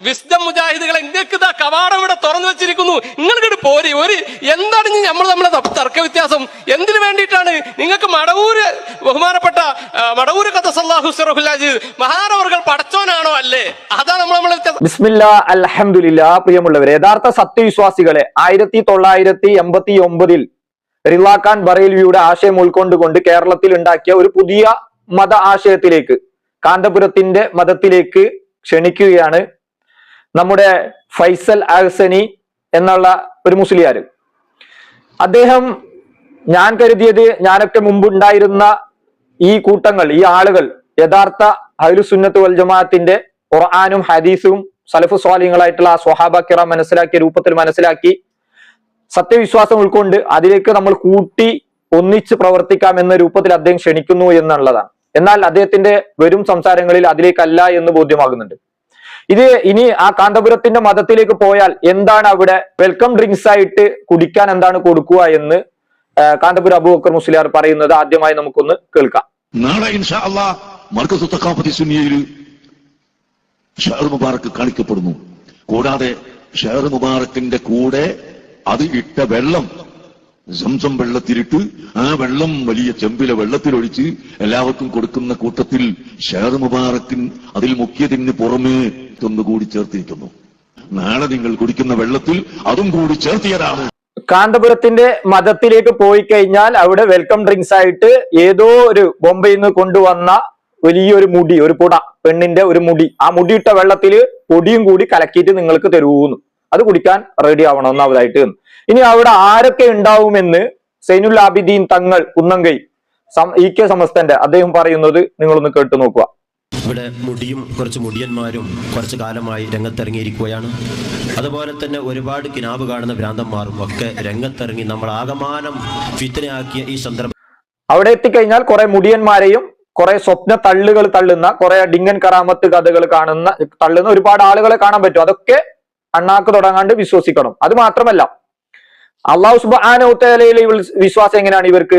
Wisdom മുജാഹിദുകളെ നിങ്ങൾക്ക് ഇതാ കവാടം ഇവിടെ തുറന്നു വെച്ചിരിക്കുന്നു? നിങ്ങൾക്കിട്ട് പോരി ഒരു എന്താണ് നമ്മൾ നമ്മളെ തർക്ക വ്യത്യാസം എന്തിനു വേണ്ടിയിട്ടാണ്? നിങ്ങൾക്ക് മടവൂര് ബഹുമാനപ്പെട്ട മടവൂര് കഥസല്ലാഹു സിറഹുല്ലാജി മഹാനവർകൾ പടച്ചോനാണോ അല്ലേ? അതാ നമ്മൾ നമ്മളെ ബിസ്മില്ല അൽഹംദുലില്ല പ്രിയമുള്ളവരെ യഥാർത്ഥ സത്യവിശ്വാസികളെ ആയിരത്തി തൊള്ളായിരത്തി എൺപത്തി ഒമ്പതിൽ റിലാഖാൻ ബറേൽവിയുടെ ആശയം ഉൾക്കൊണ്ടുകൊണ്ട് കേരളത്തിൽ ഉണ്ടാക്കിയ ഒരു പുതിയ മത ആശയത്തിലേക്ക് കാന്തപുരത്തിന്റെ മതത്തിലേക്ക് ക്ഷണിക്കുകയാണ് നമ്മുടെ ഫൈസൽ അഹ്സനി എന്നുള്ള ഒരു മുസ്ലിയാർ അദ്ദേഹം ഞാൻ കരുതിയത് ഞാനൊക്കെ മുമ്പ് ഉണ്ടായിരുന്ന ഈ കൂട്ടങ്ങൾ ഈ ആളുകൾ യഥാർത്ഥ അഹ്ലുസുന്നത്ത് വൽ ജമാഅത്തിന്റെ ഖുർആാനും ഹദീസും സലഫു സ്വാലിങ്ങളായിട്ടുള്ള ആ സ്വഹാബ കിറ മനസ്സിലാക്കിയ രൂപത്തിൽ മനസ്സിലാക്കി സത്യവിശ്വാസം ഉൾക്കൊണ്ട് അതിലേക്ക് നമ്മൾ കൂട്ടി ഒന്നിച്ച് പ്രവർത്തിക്കാം എന്ന രൂപത്തിൽ അദ്ദേഹം ക്ഷണിക്കുന്നു എന്നുള്ളതാണ്. എന്നാൽ അദ്ദേഹത്തിന്റെ വരും സംസാരങ്ങളിൽ അതിലേക്കല്ല എന്ന് ബോധ്യമാകുന്നുണ്ട്. ഇത് ഇനി ആ കാന്തപുരത്തിന്റെ മതത്തിലേക്ക് പോയാൽ എന്താണ് അവിടെ വെൽക്കം ഡ്രിങ്ക്സ് ആയിട്ട് കുടിക്കാൻ എന്താണ് കൊടുക്കുക എന്ന് കാന്തപുരം അബൂബക്കർ മുസ്ലിയാർ പറയുന്നത് ആദ്യമായി നമുക്കൊന്ന് കേൾക്കാം. നാളെ മുബാറക്ക് കാണിക്കപ്പെടുന്നു. കൂടാതെ ഷെയർ മുബാറക്കിന്റെ കൂടെ അത് ഇട്ട വെള്ളം സംസം വെള്ളത്തിലിട്ട് ആ വെള്ളം വലിയ ചെമ്പിലെ വെള്ളത്തിലൊഴിച്ച് എല്ലാവർക്കും കൊടുക്കുന്ന കൂട്ടത്തിൽ ഷെയർ മുബാറക്കിൻ അതിൽ മുഖ്യതിന് പുറമേ ഒന്നുകൂടി ചേർത്തിരിക്കുന്നു. നാളെ നിങ്ങൾ കുടിക്കുന്ന വെള്ളത്തിൽ അതും കൂടി ചേർത്തിയതാണ്. കാന്തപുരത്തിന്റെ മതത്തിലേക്ക് പോയി കഴിഞ്ഞാൽ അവിടെ വെൽക്കം ഡ്രിങ്ക്സ് ആയിട്ട് ഏതോ ഒരു ബോംബെയിൽ നിന്ന് കൊണ്ടുവന്ന വലിയൊരു മുടി ഒരു പുട പെണ്ണിന്റെ ഒരു മുടി. ആ മുടിയിട്ട വെള്ളത്തിൽ പൊടിയും കൂടി കലക്കിയിട്ട് നിങ്ങൾക്ക് തരൂന്ന് അത് കുടിക്കാൻ റെഡി ആവണം ഒന്നാമതായിട്ട് ഇനി അവിടെ ആരൊക്കെ ഉണ്ടാവുമെന്ന് സൈനുൽ ആബിദീൻ തങ്ങൾ കുന്നങ്കൈ ഇ കെ സമസ്തന്റെ അദ്ദേഹം പറയുന്നത് നിങ്ങളൊന്ന് കേട്ടു നോക്കുക. ഇവിടെ മുടിയും കുറച്ച് മുടിയന്മാരും കുറച്ച് കാലമായി രംഗത്തിറങ്ങിയിരിക്കുകയാണ്. അതുപോലെ തന്നെ ഒരുപാട് കിനാവ് കാണുന്ന ഭ്രാന്തന്മാരും ഒക്കെ രംഗത്തിറങ്ങി നമ്മൾ ആകമാനം ഫിത്തനയാക്കിയ ഈ സന്ദർഭം. അവിടെ എത്തിക്കഴിഞ്ഞാൽ കുറെ മുടിയന്മാരെയും കുറെ സ്വപ്ന തള്ളുകൾ തള്ളുന്ന കുറെ ഡിങ്ങൻ കറാമത്ത് കഥകൾ കാണുന്ന തള്ളുന്ന ഒരുപാട് ആളുകളെ കാണാൻ പറ്റും. അതൊക്കെ അണ്ണാക്ക് തുടങ്ങാണ്ട് വിശ്വസിക്കണം. അത് മാത്രമല്ല അള്ളാഹു സുബാനോത്തലയിലെ വിശ്വാസം എങ്ങനെയാണ് ഇവർക്ക്?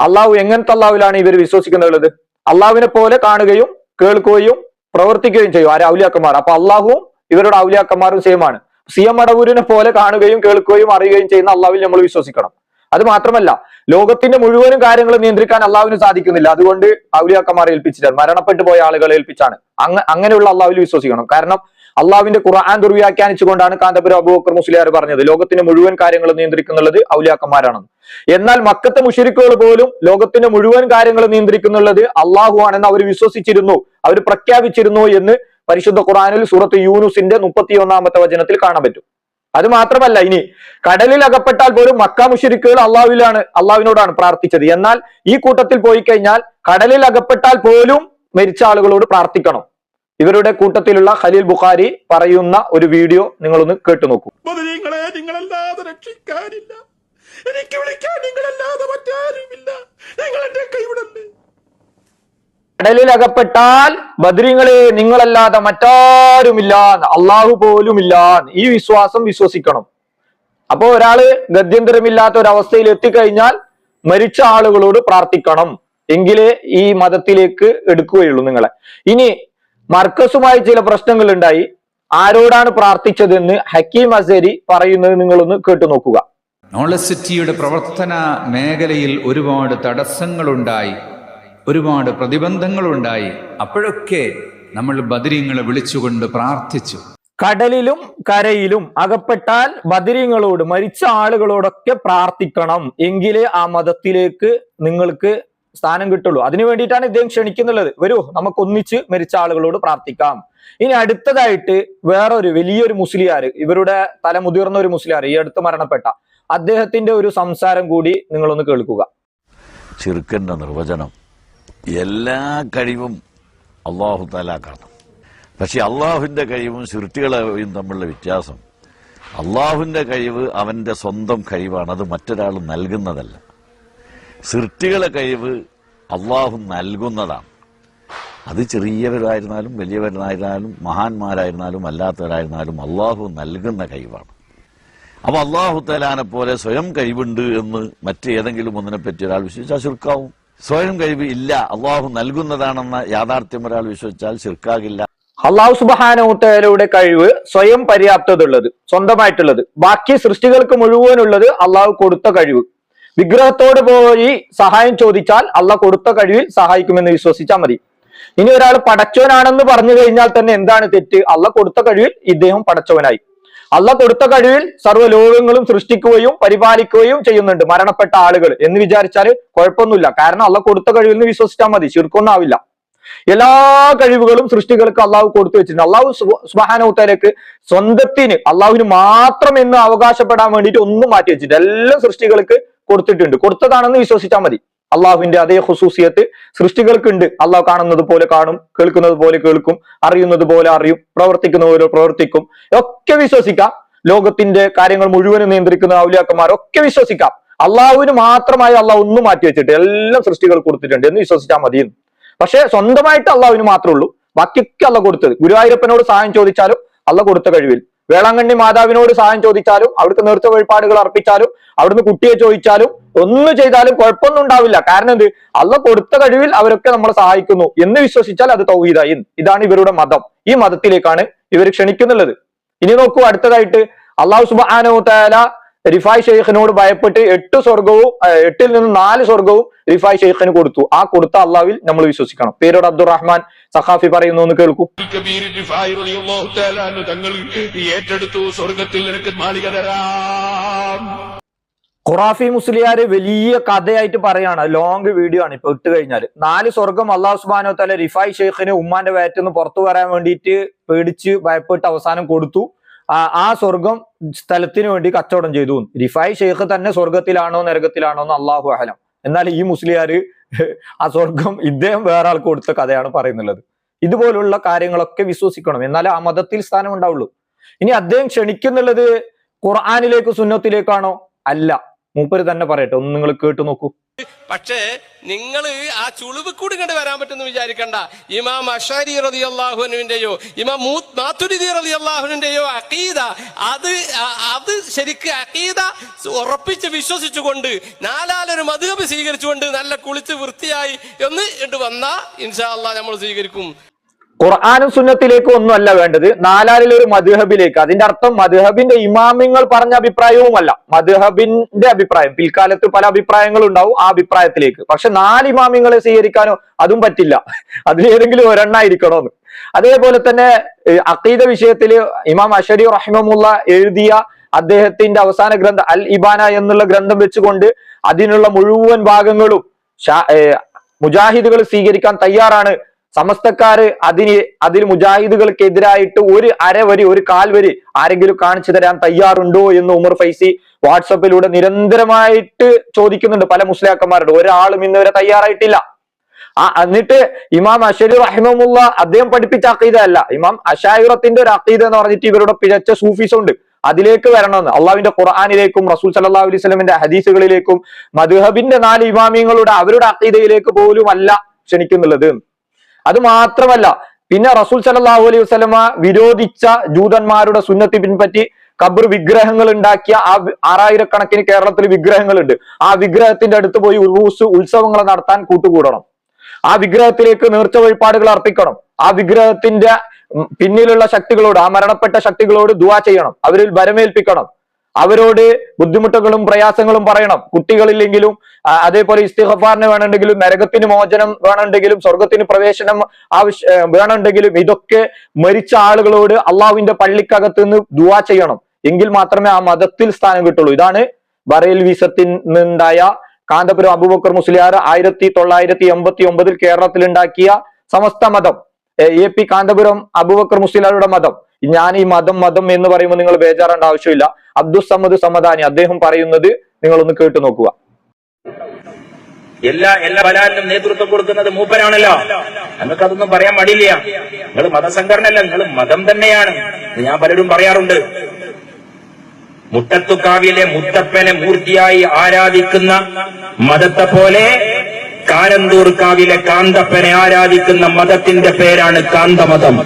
അള്ളാഹു എങ്ങനത്തെ അള്ളാഹുലാണ് ഇവർ വിശ്വസിക്കുന്നുള്ളത് അള്ളാഹുവിനെ പോലെ കാണുകയും കേൾക്കുകയും പ്രവർത്തിക്കുകയും ചെയ്യും. ആര്? ഔലിയാക്കന്മാർ. അപ്പൊ അള്ളാഹുവും ഇവരുടെ ഔലിയാക്കന്മാരും സെയിമാണ് സി എം അടവൂരിനെ പോലെ കാണുകയും കേൾക്കുകയും അറിയുകയും ചെയ്യുന്ന അള്ളാഹുവിൽ നമ്മൾ വിശ്വസിക്കണം. അത് മാത്രമല്ല ലോകത്തിന്റെ മുഴുവനും കാര്യങ്ങൾ നിയന്ത്രിക്കാൻ അള്ളാഹുവിന് സാധിക്കുന്നില്ല. അതുകൊണ്ട് ഔലിയാക്കന്മാരെ ഏൽപ്പിച്ചിട്ടാണ് മരണപ്പെട്ടു പോയ ആളുകളെ ഏൽപ്പിച്ചാണ്. അങ്ങ അങ്ങനെയുള്ള അള്ളാഹുവിൽ വിശ്വസിക്കണം. കാരണം അള്ളാഹുവിന്റെ ഖുർആൻ ദുർവ്യാഖ്യാനിച്ചുകൊണ്ടാണ് കാന്തപുരം അബൂബക്കർ മുസ്ലിയാർ പറഞ്ഞത്. ലോകത്തിന്റെ മുഴുവൻ കാര്യങ്ങൾ നിയന്ത്രിക്കുന്നുള്ളത് ഔലിയാക്കന്മാരാണെന്ന്. എന്നാൽ മക്കത്തെ മുഷരിക്കുകൾ പോലും ലോകത്തിന്റെ മുഴുവൻ കാര്യങ്ങൾ നിയന്ത്രിക്കുന്നുള്ളത് അള്ളാഹു ആണെന്ന് അവർ വിശ്വസിച്ചിരുന്നു. അവർ പ്രഖ്യാപിച്ചിരുന്നു എന്ന് പരിശുദ്ധ ഖുറാനിൽ സൂറത്ത് യൂനുസിന്റെ മുപ്പത്തി ഒന്നാമത്തെ വചനത്തിൽ കാണാൻ പറ്റും. അത് മാത്രമല്ല ഇനി കടലിൽ അകപ്പെട്ടാൽ പോലും മക്ക മുഷിരിക്കുകൾ അള്ളാഹുവിലാണ് അള്ളാഹുവിനോടാണ് പ്രാർത്ഥിച്ചത്. എന്നാൽ ഈ കൂട്ടത്തിൽ പോയി കഴിഞ്ഞാൽ കടലിൽ അകപ്പെട്ടാൽ പോലും മരിച്ച ആളുകളോട് പ്രാർത്ഥിക്കണം. ഇവരുടെ കൂട്ടത്തിലുള്ള ഖലീൽ ബുഖാരി പറയുന്ന ഒരു വീഡിയോ നിങ്ങളൊന്ന് കേട്ടു നോക്കൂ. കടലിലകപ്പെട്ടാൽ നിങ്ങളല്ലാതെ രക്ഷിക്കാനില്ല. എനിക്ക് വിളിക്കാൻ നിങ്ങളല്ലാതെ മറ്റാരുമില്ല. നിങ്ങൾ എന്റെ കൈവിടല്ലേ? കടലിൽ അകപ്പെട്ടാൽ ബദ്രിങ്ങളെ നിങ്ങളല്ലാതെ മറ്റാരുമില്ല അള്ളാഹു പോലുമില്ല ഈ വിശ്വാസം വിശ്വസിക്കണം. അപ്പോ ഒരാൾ ഗത്യന്തരമില്ലാത്ത ഒരവസ്ഥയിൽ എത്തിക്കഴിഞ്ഞാൽ മരിച്ച ആളുകളോട് പ്രാർത്ഥിക്കണം. എങ്കിലേ ഈ മതത്തിലേക്ക് എടുക്കുകയുള്ളൂ നിങ്ങളെ. ഇനി മർക്കസുമായി ചില പ്രശ്നങ്ങൾ ഉണ്ടായി ആരോടാണ് പ്രാർത്ഥിച്ചതെന്ന് ഹക്കീം അസേരി പറയുന്നത് നിങ്ങളൊന്ന് കേട്ടു നോക്കുക. നോളസിറ്റിയുടെ പ്രവർത്തന മേഖലയിൽ ഒരുപാട് തടസ്സങ്ങളുണ്ടായി ഒരുപാട് പ്രതിബന്ധങ്ങളുണ്ടായി. അപ്പോഴൊക്കെ നമ്മൾ ബദരീങ്ങളെ വിളിച്ചുകൊണ്ട് പ്രാർത്ഥിച്ചു. കടലിലും കരയിലും അകപ്പെട്ടാൽ ബദിരിങ്ങളോട് മരിച്ച ആളുകളോടൊക്കെ പ്രാർത്ഥിക്കണം. എങ്കിലേ ആ മതത്തിലേക്ക് നിങ്ങൾക്ക് സ്ഥാനം കിട്ടുള്ളൂ. അതിനു വേണ്ടിയിട്ടാണ് ഇദ്ദേഹം ക്ഷണിക്കുന്നുള്ളത്. വരൂ നമുക്ക് ഒന്നിച്ച് മരിച്ച ആളുകളോട് പ്രാർത്ഥിക്കാം. ഇനി അടുത്തതായിട്ട് വേറൊരു വലിയൊരു മുസ്ലിയാർ ഇവരുടെ തലമുതിർന്ന ഒരു മുസ്ലിയാർ ഈ അടുത്ത് മരണപ്പെട്ട അദ്ദേഹത്തിന്റെ ഒരു സംസാരം കൂടി നിങ്ങളൊന്ന് കേൾക്കുക. ചെറുക്കന്റെ നിർവചനം. എല്ലാ കഴിവും അള്ളാഹു താലാക്കാണ് പക്ഷെ അള്ളാഹുവിന്റെ കഴിവും സൃഷ്ടികളെയും തമ്മിലുള്ള വ്യത്യാസം. അള്ളാഹുവിന്റെ കഴിവ് അവന്റെ സ്വന്തം കഴിവാണ്. അത് മറ്റൊരാൾ നൽകുന്നതല്ല. സൃഷ്ടികളെ കഴിവ് അള്ളാഹു നൽകുന്നതാണ്. അത് ചെറിയവരായിരുന്നാലും വലിയവരായിരുന്നാലും മഹാന്മാരായിരുന്നാലും അല്ലാത്തവരായിരുന്നാലും അള്ളാഹു നൽകുന്ന കഴിവാണ്. അപ്പൊ അള്ളാഹു തലാനെ പോലെ സ്വയം കഴിവുണ്ട് എന്ന് മറ്റേതെങ്കിലും ഒന്നിനെ പറ്റി ഒരാൾ വിശ്വസിച്ചാൽ ശുർക്കാവും. സ്വയം കഴിവ് ഇല്ല അള്ളാഹു നൽകുന്നതാണെന്ന യാഥാർത്ഥ്യം ഒരാൾ വിശ്വസിച്ചാൽ ശിർക്കാകില്ല. അള്ളാഹു സുബാനോത്തയുടെ കഴിവ് സ്വയം പര്യാപ്തത ഉള്ളത് സ്വന്തമായിട്ടുള്ളത്. ബാക്കി സൃഷ്ടികൾക്ക് മുഴുവനുള്ളത് അള്ളാഹു കൊടുത്ത കഴിവ്. വിഗ്രഹത്തോട് പോയി സഹായം ചോദിച്ചാൽ അല്ല കൊടുത്ത കഴിവിൽ സഹായിക്കുമെന്ന് വിശ്വസിച്ചാൽ മതി. ഇനി ഒരാൾ പടച്ചവനാണെന്ന് പറഞ്ഞു കഴിഞ്ഞാൽ തന്നെ എന്താണ് തെറ്റ്? അള്ള കൊടുത്ത കഴിവിൽ ഇദ്ദേഹം പടച്ചവനായി. അള്ള കൊടുത്ത കഴിവിൽ സർവ ലോകങ്ങളും സൃഷ്ടിക്കുകയും പരിപാലിക്കുകയും ചെയ്യുന്നുണ്ട് മരണപ്പെട്ട ആളുകൾ. എന്ന് വിചാരിച്ചാൽ കുഴപ്പമൊന്നുമില്ല. കാരണം അള്ള കൊടുത്ത കഴിവിൽ നിന്ന് വിശ്വസിച്ചാൽ മതി. ചുരുക്കൊന്നാവില്ല എല്ലാ കഴിവുകളും സൃഷ്ടികൾക്ക് അള്ളാഹു കൊടുത്തു വെച്ചിട്ടുണ്ട്. അള്ളാഹു സുബാനോത്തലേക്ക് സ്വന്തത്തിന് അള്ളാഹുവിന് മാത്രം എന്ന് അവകാശപ്പെടാൻ വേണ്ടിയിട്ട് ഒന്നും മാറ്റി വെച്ചിട്ടുണ്ട് എല്ലാ സൃഷ്ടികൾക്ക് കൊടുത്തിട്ടുണ്ട്. കൊടുത്തതാണെന്ന് വിശ്വസിച്ചാൽ മതി. അള്ളാഹുവിന്റെ അതേ ഹുസൂസിയത്ത് സൃഷ്ടികൾക്കുണ്ട്. അള്ളാഹു കാണുന്നത് പോലെ കാണും കേൾക്കുന്നത് പോലെ കേൾക്കും അറിയുന്നത് പോലെ അറിയും പ്രവർത്തിക്കുന്ന പോലെ പ്രവർത്തിക്കും. ഒക്കെ വിശ്വസിക്കാം. ലോകത്തിന്റെ കാര്യങ്ങൾ മുഴുവനും നിയന്ത്രിക്കുന്ന ഔലിയാക്കന്മാർ ഒക്കെ വിശ്വസിക്കാം. അള്ളാഹുവിന് മാത്രമായി അള്ളാഹ് ഒന്നും മാറ്റി വെച്ചിട്ട് എല്ലാം സൃഷ്ടികൾ കൊടുത്തിട്ടുണ്ട് എന്ന് വിശ്വസിച്ചാൽ മതി പക്ഷെ സ്വന്തമായിട്ട് അള്ളാഹുവിന് മാത്രമേ ഉള്ളൂ. ബാക്കിയൊക്കെ അള്ള കൊടുത്തത്. ഗുരുവായൂരപ്പനോട് സഹായം ചോദിച്ചാലും അള്ള കൊടുത്ത കഴിവിൽ വേളാങ്കണ്ണി മാതാവിനോട് സഹായം ചോദിച്ചാലും അവിടുത്തെ നേർച്ച വഴിപാടുകൾ അർപ്പിച്ചാലും അവിടുന്ന് കുട്ടിയെ ചോദിച്ചാലും ഒന്ന് ചെയ്താലും കുഴപ്പമൊന്നും ഉണ്ടാവില്ല. കാരണം എന്ത്? അള്ള കൊടുത്ത കഴിവിൽ അവരൊക്കെ നമ്മളെ സഹായിക്കുന്നു എന്ന് വിശ്വസിച്ചാൽ അത് തൗഹീദായി. ഇതാണ് ഇവരുടെ മതം. ഈ മതത്തിലേക്കാണ് ഇവർ ക്ഷണിക്കുന്നുള്ളത്. ഇനി നോക്കൂ അടുത്തതായിട്ട് അള്ളാഹു സുബാനോ താല റിഫായ് ഷെയ്ഖിനോട് ഭയപ്പെട്ട് എട്ട് സ്വർഗവും എട്ടിൽ നിന്ന് നാല് സ്വർഗവും റിഫായ് ഷെയ്ഖിന് കൊടുത്തു. ആ കൊടുത്ത അള്ളാവിൽ നമ്മൾ വിശ്വസിക്കണം. പേരോട് അബ്ദുറഹ്മാൻ സഖാഫി പറയുന്നു എന്ന് കേൾക്കൂ. തങ്ങൾ ഏറ്റെടുത്തു സ്വർഗത്തിൽ നിനക്ക് മാളിക തരാം. ഖുറാഫി മുസ്ലിയാര് വലിയ കഥയായിട്ട് പറയാണ്. ലോങ് വീഡിയോ ആണ്. ഇപ്പൊ ഇട്ട് കഴിഞ്ഞാൽ നാല് സ്വർഗം അള്ളാഹു സുബാനോ തല റിഫായ് ഷെയ്ഖിന് ഉമ്മാന്റെ വയറ്റിൽ നിന്ന് പുറത്തു വരാൻ വേണ്ടിയിട്ട് പേടിച്ച് ഭയപ്പെട്ട് അവസാനം കൊടുത്തു. ആ സ്വർഗം സ്ഥലത്തിന് വേണ്ടി കച്ചവടം ചെയ്തു. റിഫായ് ഷെയ്ഖ് തന്നെ സ്വർഗത്തിലാണോ നരകത്തിലാണോ എന്ന് അള്ളാഹു അഹലം. എന്നാൽ ഈ മുസ്ലിയാര് ആ സ്വർഗം ഇദ്ദേഹം വേറെ ആൾക്ക് കൊടുത്ത കഥയാണ് പറയുന്നുള്ളത്. ഇതുപോലുള്ള കാര്യങ്ങളൊക്കെ വിശ്വസിക്കണം. എന്നാലേ ആ മതത്തിൽ സ്ഥാനം ഉണ്ടാവുള്ളൂ. ഇനി അദ്ദേഹം ക്ഷണിക്കുന്നുള്ളത് ഖുർആാനിലേക്ക് സുന്നത്തിലേക്കാണോ? അല്ല. മൂപ്പര് തന്നെ പറയട്ടെ. ഒന്ന് നിങ്ങൾ കേട്ടു നോക്കൂ. പക്ഷേ നിങ്ങൾ ആ ചുളിവ് കൂടി കണ്ട് വരാൻ പറ്റുമെന്ന് വിചാരിക്കണ്ട. ഇമാം അഷാരി റതി അള്ളാഹുനുവിന്റെയോ ഇമാം മൂത്ത് മാത്തുരിദി റതി അള്ളാഹുനുവിന്റെയോ അക്കീദ അത് അത് ശരിക്ക് അക്കീദ ഉറപ്പിച്ച് വിശ്വസിച്ചുകൊണ്ട് നാലാലൊരു മധുഹബ് സ്വീകരിച്ചുകൊണ്ട് നല്ല കുളിച്ച് വൃത്തിയായി എന്ന് ഇട്ട് വന്നാ ഇൻഷാ അള്ളാഹ് നമ്മൾ സ്വീകരിക്കും. ഖുർആാനും സുന്നത്തിലേക്കും ഒന്നും അല്ല വേണ്ടത്. നാലാലിൽ ഒരു മധുഹബിലേക്ക്. അതിന്റെ അർത്ഥം മധുഹബിന്റെ ഇമാമിങ്ങൾ പറഞ്ഞ അഭിപ്രായവുമല്ല. മധുഹബിന്റെ അഭിപ്രായം. പിൽക്കാലത്ത് പല അഭിപ്രായങ്ങളും ഉണ്ടാവും ആ അഭിപ്രായത്തിലേക്ക്. പക്ഷെ നാല് ഇമാമിങ്ങളെ സ്വീകരിക്കാനോ അതും പറ്റില്ല. അതിലേതെങ്കിലും ഒരെണ്ണായിരിക്കണോന്ന്. അതേപോലെ തന്നെ അക്കീദ അഖീദ വിഷയത്തിൽ ഇമാം അഷരി റഹിമമുള്ള എഴുതിയ അദ്ദേഹത്തിന്റെ അവസാന ഗ്രന്ഥം അൽ ഇബാന എന്നുള്ള ഗ്രന്ഥം വെച്ചുകൊണ്ട് അതിനുള്ള മുഴുവൻ ഭാഗങ്ങളും മുജാഹിദുകൾ സ്വീകരിക്കാൻ തയ്യാറാണ്. സമസ്തക്കാര് അതിന് അതിൽ മുജാഹിദുകൾക്കെതിരായിട്ട് ഒരു അരവരി ഒരു കാൽവരി ആരെങ്കിലും കാണിച്ചു തരാൻ തയ്യാറുണ്ടോ എന്ന് ഉമർ ഫൈസി വാട്സപ്പിലൂടെ നിരന്തരമായിട്ട് ചോദിക്കുന്നുണ്ട്. പല മുസ്ലിയാക്കന്മാരോട്. ഒരാളും ഇന്ന് വരെ തയ്യാറായിട്ടില്ല. ആ എന്നിട്ട് ഇമാം അഷരി റഹിമുള്ള അദ്ദേഹം പഠിപ്പിച്ച അക്കീത അല്ല. ഇമാം അഷായുറത്തിന്റെ ഒരു അക്കീത എന്ന് പറഞ്ഞിട്ട് ഇവരുടെ പിഴച്ച സൂഫീസ് ഉണ്ട് അതിലേക്ക് വരണമെന്ന്. അള്ളാഹുവിന്റെ ഖുർആാനിലേക്കും റസൂൽ സല്ലാ അലൈഹി ഹദീസുകളിലേക്കും മധുഹബിന്റെ നാല് ഇമാമിയങ്ങളുടെ അവരുടെ അക്കീതയിലേക്ക് പോലും അല്ല ക്ഷണിക്കുന്നുള്ളത്. അത് മാത്രമല്ല പിന്നെ റസൂൽ സല്ലല്ലാഹു അലൈഹി വസ്ലമ വിരോധിച്ച ജൂതന്മാരുടെ സുന്നത്തി പിൻപറ്റി കബർ വിഗ്രഹങ്ങൾ ഉണ്ടാക്കിയ ആ ആറായിരക്കണക്കിന് കേരളത്തിൽ വിഗ്രഹങ്ങളുണ്ട്. ആ വിഗ്രഹത്തിന്റെ അടുത്ത് പോയി ഉറൂസ് ഉത്സവങ്ങൾ നടത്താൻ കൂട്ടുകൂടണം. ആ വിഗ്രഹത്തിലേക്ക് നേർച്ച വഴിപാടുകൾ അർപ്പിക്കണം. ആ വിഗ്രഹത്തിന്റെ പിന്നിലുള്ള ശക്തികളോട് ആ മരണപ്പെട്ട ശക്തികളോട് ദുവാ ചെയ്യണം. അവരിൽ വരമേൽപ്പിക്കണം. അവരോട് ബുദ്ധിമുട്ടുകളും പ്രയാസങ്ങളും പറയണം. കുട്ടികളില്ലെങ്കിലും അതേപോലെ ഇസ്തിഹഫാറിന് വേണമെങ്കിലും നരകത്തിന് മോചനം വേണമെങ്കിലും സ്വർഗത്തിന് പ്രവേശനം ആവശ്യ വേണമെങ്കിലും ഇതൊക്കെ മരിച്ച ആളുകളോട് അള്ളാഹുവിന്റെ പള്ളിക്കകത്ത് നിന്ന് ദുവാ ചെയ്യണം. എങ്കിൽ മാത്രമേ ആ മതത്തിൽ സ്ഥാനം കിട്ടുള്ളൂ. ഇതാണ് ബറേൽ വിസത്തിൽ നിന്നുണ്ടായ കാന്തപുരം അബൂബക്കർ മുസ്ലിയാർ ആയിരത്തി തൊള്ളായിരത്തി എൺപത്തി ഒമ്പതിൽ കേരളത്തിൽ ഉണ്ടാക്കിയ സമസ്ത മതം. എ പി കാന്തപുരം അബൂബക്കർ മുസ്ലിയാരുടെ മതം. ഞാൻ ഈ മതം മതം എന്ന് പറയുമ്പോൾ നിങ്ങൾ ബേജാറേണ്ട ആവശ്യമില്ല. അബ്ദുൽ സമദ് സമദാനി അദ്ദേഹം പറയുന്നത് നിങ്ങളൊന്ന് കേട്ടു നോക്കുക. എല്ലാ എല്ലാ ബലാലിനും നേതൃത്വം കൊടുക്കുന്നത് മൂപ്പരാണല്ലോ. നിങ്ങൾക്ക് അതൊന്നും പറയാൻ മടിയില്ല. നിങ്ങൾ മതസംഘടനയല്ല നിങ്ങൾ മതം തന്നെയാണ്. ഞാൻ പലരും പറയാറുണ്ട്. മുട്ടത്തുക്കാവിലെ മുത്തപ്പനെ മൂർത്തിയായി ആരാധിക്കുന്ന മതത്തെ പോലെ കാനന്തൂർക്കാവിലെ കാവിലെ കാന്തപ്പനെ ആരാധിക്കുന്ന മതത്തിന്റെ പേരാണ് കാന്തമതം.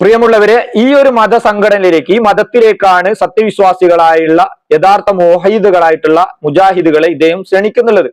പ്രിയമുള്ളവരെ ഈ ഒരു മതസംഘടനയിലേക്ക് ഈ മതത്തിലേക്കാണ് സത്യവിശ്വാസികളായുള്ള യഥാർത്ഥ മോഹീദുകളായിട്ടുള്ള മുജാഹിദുകളെ ഇദ്ദേഹം ക്ഷണിക്കുന്നുള്ളത്.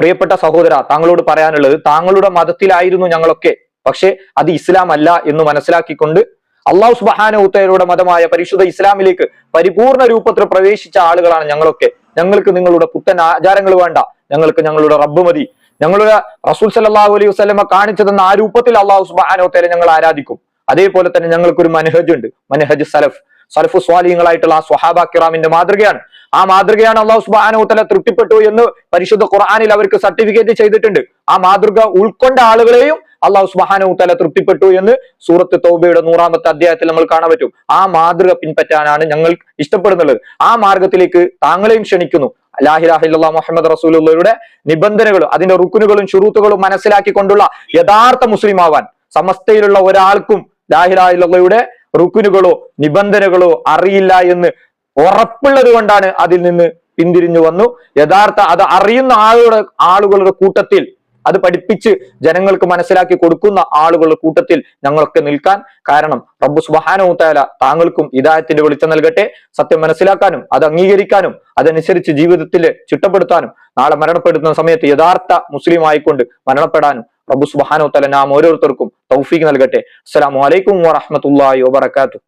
പ്രിയപ്പെട്ട സഹോദര താങ്കളോട് പറയാനുള്ളത് താങ്കളുടെ മതത്തിലായിരുന്നു ഞങ്ങളൊക്കെ പക്ഷെ അത് ഇസ്ലാം അല്ല എന്ന് മനസ്സിലാക്കിക്കൊണ്ട് അള്ളാഹു സുബാനൂത്തയുടെ മതമായ പരിശുദ്ധ ഇസ്ലാമിലേക്ക് പരിപൂർണ രൂപത്തിൽ പ്രവേശിച്ച ആളുകളാണ് ഞങ്ങളൊക്കെ. ഞങ്ങൾക്ക് നിങ്ങളുടെ പുത്തൻ ആചാരങ്ങൾ വേണ്ട. ഞങ്ങൾക്ക് ഞങ്ങളുടെ റബ്ബ് മതി. ഞങ്ങളുടെ റസൂൽ സല്ലല്ലാഹു അലൈഹി വസല്ലമ കാണിച്ചു തന്ന ആ രൂപത്തിൽ അള്ളാഹു സുബഹാനോത്തേരെ ഞങ്ങൾ ആരാധിക്കും. അതേപോലെ തന്നെ ഞങ്ങൾക്കൊരു മനഹജ് ഉണ്ട് മനഹജ് സലഫ്. സലഫു സ്വാലിഹങ്ങളായിട്ടുള്ള ആ സ്വഹാബ കിറാമിന്റെ മാതൃകയാണ്. ആ മാതൃകയാണ് അള്ളാഹു സുബാനോത്തല തൃപ്തിപ്പെട്ടു എന്ന് പരിശുദ്ധ ഖുർആാനിൽ അവർക്ക് സർട്ടിഫിക്കറ്റ് ചെയ്തിട്ടുണ്ട്. ആ മാതൃക ഉൾക്കൊണ്ട ആളുകളെയും അള്ളാഹു സുബാനോത്തല തൃപ്തിപ്പെട്ടു എന്ന് സൂറത്ത് തൗബയുടെ നൂറാമത്തെ അധ്യായത്തിൽ നമ്മൾ കാണാൻ പറ്റും. ആ മാതൃക പിൻപറ്റാനാണ് ഞങ്ങൾ ഇഷ്ടപ്പെടുന്നത് ആ മാർഗത്തിലേക്ക് താങ്കളെയും ക്ഷണിക്കുന്നു. ലാഹിലാഹില്ല മുഹമ്മദ് റസൂലുള്ളയുടെ നിബന്ധനകളും അതിന്റെ റുക്കുനുകളും ഷുറൂത്തുകളും മനസ്സിലാക്കിക്കൊണ്ടുള്ള യഥാർത്ഥ മുസ്ലിം ആവാൻ സമസ്തയിലുള്ള ഒരാൾക്കും ലാഹിലാഹില്ലയുടെ റുക്കുനുകളോ നിബന്ധനകളോ അറിയില്ല എന്ന് ഉറപ്പുള്ളത് കൊണ്ടാണ് അതിൽ നിന്ന് പിന്തിരിഞ്ഞു വന്നു. യഥാർത്ഥ അത് അറിയുന്ന ആളുകളുടെ ആളുകളുടെ കൂട്ടത്തിൽ അത് പഠിപ്പിച്ച് ജനങ്ങൾക്ക് മനസ്സിലാക്കി കൊടുക്കുന്ന ആളുകളുടെ കൂട്ടത്തിൽ ഞങ്ങളൊക്കെ നിൽക്കാൻ കാരണം റബ്ബു സുബാനോത്താല താങ്കൾക്കും ഇതായത്തിന്റെ വെളിച്ചം നൽകട്ടെ. സത്യം മനസ്സിലാക്കാനും അത് അംഗീകരിക്കാനും അതനുസരിച്ച് ജീവിതത്തിൽ ചിട്ടപ്പെടുത്താനും നാളെ മരണപ്പെടുന്ന സമയത്ത് യഥാർത്ഥ മുസ്ലിം ആയിക്കൊണ്ട് മരണപ്പെടാനും റബ്ബു സുബാനോത്തല നാം ഓരോരുത്തർക്കും തൗഫീഖ് നൽകട്ടെ. അസ്സലാമു അലൈക്കും വറഹമത്തുള്ളാഹി വബറകാതുഹു.